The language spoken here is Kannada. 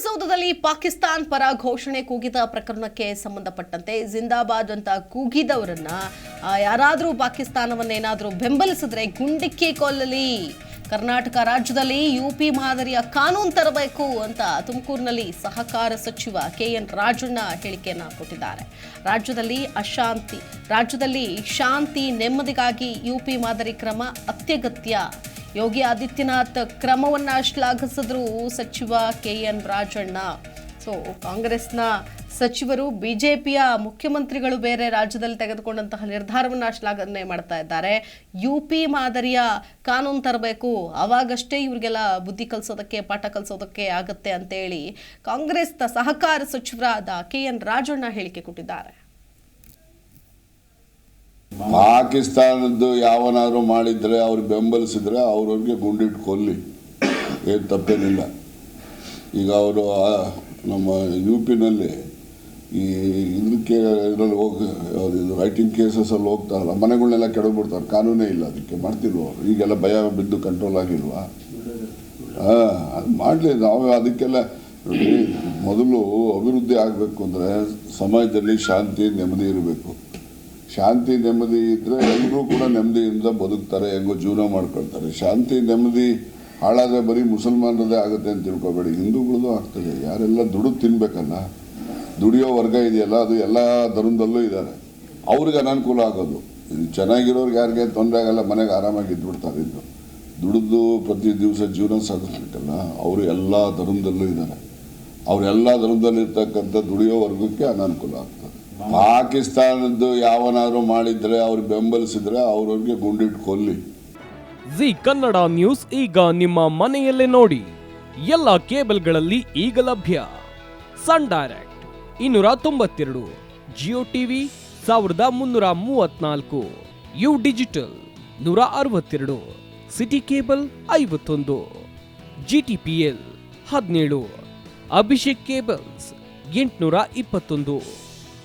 ವಿಧಾನಸೌಧದಲ್ಲಿ ಪಾಕಿಸ್ತಾನ್ ಪರ ಘೋಷಣೆ ಕೂಗಿದ ಪ್ರಕರಣಕ್ಕೆ ಸಂಬಂಧಪಟ್ಟಂತೆ ಜಿಂದಾಬಾದ್ ಅಂತ ಕೂಗಿದವರನ್ನ ಯಾರಾದರೂ ಪಾಕಿಸ್ತಾನವನ್ನೇನಾದ್ರೂ ಬೆಂಬಲಿಸಿದ್ರೆ ಗುಂಡಿಕ್ಕಿ ಕೊಲ್ಲಲಿ ಕರ್ನಾಟಕ ರಾಜ್ಯದಲ್ಲಿ ಯುಪಿ ಮಾದರಿಯ ಕಾನೂನು ತರಬೇಕು ಅಂತ ತುಮಕೂರಿನಲ್ಲಿ ಸಹಕಾರ ಸಚಿವ ಕೆ ಎನ್ ರಾಜಣ್ಣ ಹೇಳಿಕೆಯನ್ನ ಕೊಟ್ಟಿದ್ದಾರೆ. ರಾಜ್ಯದಲ್ಲಿ ಅಶಾಂತಿ, ರಾಜ್ಯದಲ್ಲಿ ಶಾಂತಿ ನೆಮ್ಮದಿಗಾಗಿ ಯುಪಿ ಮಾದರಿ ಕ್ರಮ ಅತ್ಯಗತ್ಯ. ಯೋಗಿ ಆದಿತ್ಯನಾಥ್ ಕ್ರಮವನ್ನ ಶ್ಲಾಘಿಸಿದ್ರು ಸಚಿವ ಕೆ ಎನ್ ರಾಜಣ್ಣ. ಸೊ ಕಾಂಗ್ರೆಸ್ನ ಸಚಿವರು ಬಿಜೆಪಿಯ ಮುಖ್ಯಮಂತ್ರಿಗಳು ಬೇರೆ ರಾಜ್ಯದಲ್ಲಿ ತೆಗೆದುಕೊಂಡಂತಹ ನಿರ್ಧಾರವನ್ನು ಶ್ಲಾಘನೆ ಮಾಡ್ತಾ ಇದ್ದಾರೆ. ಯು ಪಿ ಮಾದರಿಯ ಕಾನೂನು ತರಬೇಕು. ಅವಾಗಷ್ಟೇ ಇವ್ರಿಗೆಲ್ಲ ಬುದ್ಧಿ ಕಲಿಸೋದಕ್ಕೆ, ಪಾಠ ಕಲಿಸೋದಕ್ಕೆ ಆಗತ್ತೆ ಅಂತೇಳಿ ಕಾಂಗ್ರೆಸ್ನ ಸಹಕಾರ ಸಚಿವರಾದ ಕೆ ಎನ್ ರಾಜಣ್ಣ ಹೇಳಿಕೆ ಕೊಟ್ಟಿದ್ದಾರೆ. ಪಾಕಿಸ್ತಾನದ್ದು ಯಾವನಾದ್ರು ಮಾಡಿದ್ರೆ ಅವ್ರು ಬೆಂಬಲಿಸಿದ್ರೆ ಅವ್ರವ್ರಿಗೆ ಗುಂಡಿಟ್ಟು ಕೊಲ್ಲಿ. ಏನು ತಪ್ಪೇನಿಲ್ಲ. ಈಗ ಅವರು ನಮ್ಮ ಯು ಪಿನಲ್ಲಿ ಈ ಇದಕ್ಕೆ ಇದರಲ್ಲಿ ಹೋಗಿ ಇದು ರೈಟಿಂಗ್ ಕೇಸಸಲ್ಲಿ ಹೋಗ್ತಾರಲ್ಲ ಮನೆಗಳನ್ನೆಲ್ಲ ಕೆಡಬಿಡ್ತಾರೆ ಕಾನೂನೇ ಇಲ್ಲ ಅದಕ್ಕೆ, ಮಾಡ್ತಿಲ್ವ ಅವರು? ಈಗೆಲ್ಲ ಭಯ ಬಿದ್ದು ಕಂಟ್ರೋಲ್ ಆಗಿಲ್ವಾ? ಹಾಂ, ಅದು ಮಾಡಲಿ, ನಾವು ಅದಕ್ಕೆಲ್ಲ ಮೊದಲು ಅಭಿವೃದ್ಧಿ ಆಗಬೇಕು ಅಂದರೆ ಸಮಾಜದಲ್ಲಿ ಶಾಂತಿ, ನೆಮ್ಮದಿ ಇರಬೇಕು. ಶಾಂತಿ ನೆಮ್ಮದಿ ಇದ್ದರೆ ಎಲ್ಲರೂ ಕೂಡ ನೆಮ್ಮದಿಯಿಂದ ಬದುಕ್ತಾರೆ, ಹೆಂಗೋ ಜೀವನ ಮಾಡ್ಕೊಳ್ತಾರೆ. ಶಾಂತಿ, ನೆಮ್ಮದಿ ಹಾಳಾದರೆ ಬರೀ ಮುಸಲ್ಮಾನರದೇ ಆಗುತ್ತೆ ಅಂತ ತಿಳ್ಕೊಬೇಡಿ. ಹಿಂದೂಗಳದ್ದು ಆಗ್ತದೆ. ಯಾರೆಲ್ಲ ದುಡಿದು ತಿನ್ಬೇಕಲ್ಲ, ದುಡಿಯೋ ವರ್ಗ ಇದೆಯಲ್ಲ, ಅದು ಎಲ್ಲ ಧರ್ಮದಲ್ಲೂ ಇದ್ದಾರೆ ಅವ್ರಿಗೆ ಅನಾನುಕೂಲ ಆಗೋದು. ಇದು ಚೆನ್ನಾಗಿರೋರ್ಗೆ ಯಾರಿಗೆ ತೊಂದರೆ ಆಗಲ್ಲ, ಮನೆಗೆ ಆರಾಮಾಗಿ ಇದ್ಬಿಡ್ತಾರೆ ಇದ್ದು ದುಡಿದು ಪ್ರತಿ ದಿವಸ ಜೀವನ ಸಾಗಿಸ್ಬೇಕಲ್ಲ, ಅವರು ಎಲ್ಲ ಧರ್ಮದಲ್ಲೂ ಇದ್ದಾರೆ ಅವರೆಲ್ಲ ಧರ್ಮದಲ್ಲಿರ್ತಕ್ಕಂಥ ದುಡಿಯೋ ವರ್ಗಕ್ಕೆ ಅನಾನುಕೂಲ ಆಗ್ತದೆ. ಪಾಕಿಸ್ತಾನದ್ದು ಯಾವನಾದರೂ ಮಾಡಿದ್ರೆ ಅವ್ರು ಬೆಂಬಲಿಸಿದ್ರೆ ಅವ್ರವ್ರಿಗೆ ಗುಂಡಿಟ್ಟು ಕೊಲ್ಲಿ. ಜಿ ಕನ್ನಡ ನ್ಯೂಸ್ ಈಗ ನಿಮ್ಮ ಮನೆಯಲ್ಲೇ ನೋಡಿ. ಎಲ್ಲ ಕೇಬಲ್ಗಳಲ್ಲಿ ಈಗ ಲಭ್ಯ. ಸನ್ ಡೈರೆಕ್ಟ್ ಇನ್ನೂರ ತೊಂಬತ್ತೆರಡು, ಜಿಯೋ ಟಿವಿ ಸಾವಿರದ ಮುನ್ನೂರ ಮೂವತ್ನಾಲ್ಕು ಯು ಡಿಜಿಟಲ್ ನೂರ ಅರವತ್ತೆರಡು, ಸಿಟಿ ಕೇಬಲ್ ಐವತ್ತೊಂದು ಜಿ ಟಿ ಪಿ ಎಲ್ ಹದಿನೇಳು, ಅಭಿಷೇಕ್ ಕೇಬಲ್ಸ್ ಎಂಟುನೂರ ಇಪ್ಪತ್ತೊಂದು.